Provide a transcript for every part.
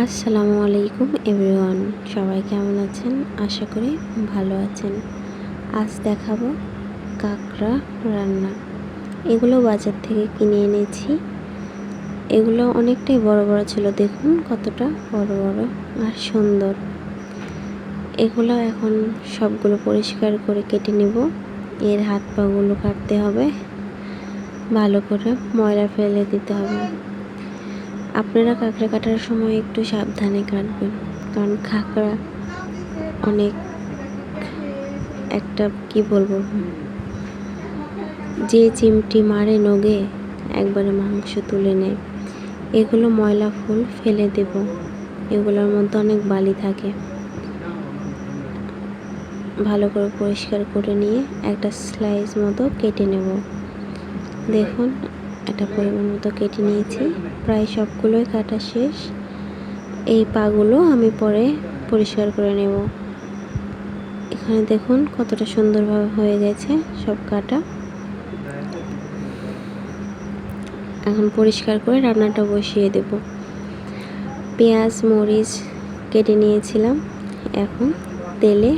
আসসালামু আলাইকুম এভরিওয়ান, সবাই কেমন আছেন? আশা করি ভালো আছেন। আজ দেখাবো কাঁকড়া রান্না। এগুলো বাজার থেকে কিনে এনেছি। এগুলো অনেকটাই বড় বড় ছিল, দেখুন কতটা বড় বড় আর সুন্দর। এগুলো এখন সবগুলো পরিষ্কার করে কেটে নেব। এর হাত পাগুলো কাটতে হবে। ভালো করে ময়লা ফেলে দিতে হবে। আপনারা কাঁকড়া কাটার সময় একটু সাবধানে কাটবেন, কারণ কাঁকড়া অনেক একটা, কি বলব, যে চিমটি মারে নগে, একবারে মাংস তুলে নেয়। এগুলো ময়লা ফুল ফেলে দেব, এগুলোর মধ্যে অনেক বালি থাকে। ভালো করে পরিষ্কার করে নিয়ে একটা স্লাইস মতো কেটে নেব। দেখুন, একটা পরিমাণ মতো কেটে নিয়েছি। প্রায় সবগুলোই কাটা শেষ। এই পাগুলো আমি পরে পরিষ্কার করে নেব। এখানে দেখুন কতটা সুন্দরভাবে হয়ে গেছে সব কাটা। এখন পরিষ্কার করে রান্নাটা বসিয়ে দেব। পেঁয়াজ, মরিচ কেটে নিয়েছিলাম। এখন তেলে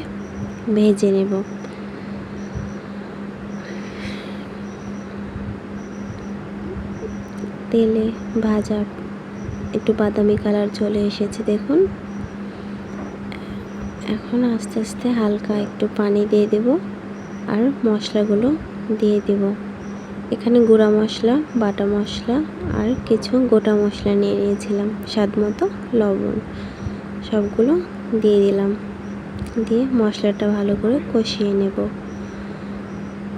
ভেজে নেব। তেলে ভাজা একটু বাদামি কালার চলে এসেছে, দেখুন। এখন আস্তে আস্তে হালকা একটু পানি দিয়ে দেব আর মশলাগুলো দিয়ে দেব। এখানে গুঁড়া মশলা, বাটা মশলা আর কিছু গোটা মশলা নিয়ে নিয়েছিলাম, স্বাদ মতো লবণ। সবগুলো দিয়ে দিলাম। দিয়ে মশলাটা ভালো করে কষিয়ে নেব।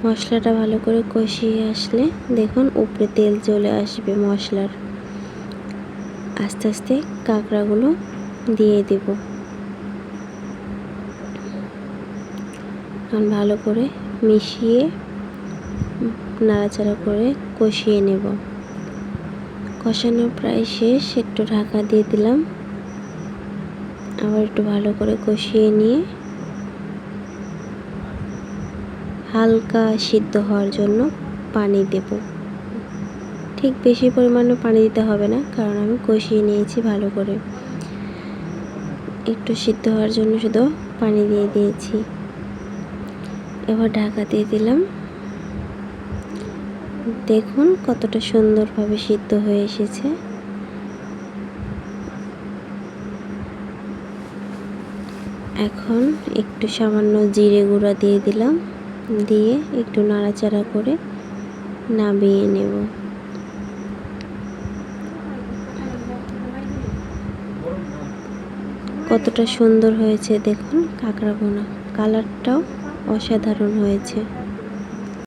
মশলাটা ভালো করে কষিয়ে আসলে দেখুন উপরে তেল চলে আসবে মশলার। আস্তে আস্তে কাঁকড়াগুলো দিয়ে দেব। ভালো করে মিশিয়ে নাড়াচাড়া করে কষিয়ে নেব। কষানো প্রায় শেষ, একটু ঢাকা দিয়ে দিলাম। আবার একটু ভালো করে কষিয়ে নিয়ে হালকা সিদ্ধ হওয়ার জন্য পানি দেব। ঠিক বেশি পরিমাণে পানি দিতে হবে না, কারণ আমি কষিয়ে নিয়েছি ভালো করে। একটু সিদ্ধ হওয়ার জন্য শুধু পানি দিয়ে দিয়েছি। এবার ঢাকা দিয়ে দিলাম। দেখুন কতটা সুন্দরভাবে সিদ্ধ হয়ে এসেছে। এখন একটু সামান্য জিরে গুঁড়া দিয়ে দিলাম। দিয়ে একটু নাড়াচাড়া করে নামিয়ে নেব। কতটা সুন্দর হয়েছে দেখুন কাঁকড়া বোনা কালারটাও অসাধারণ হয়েছে।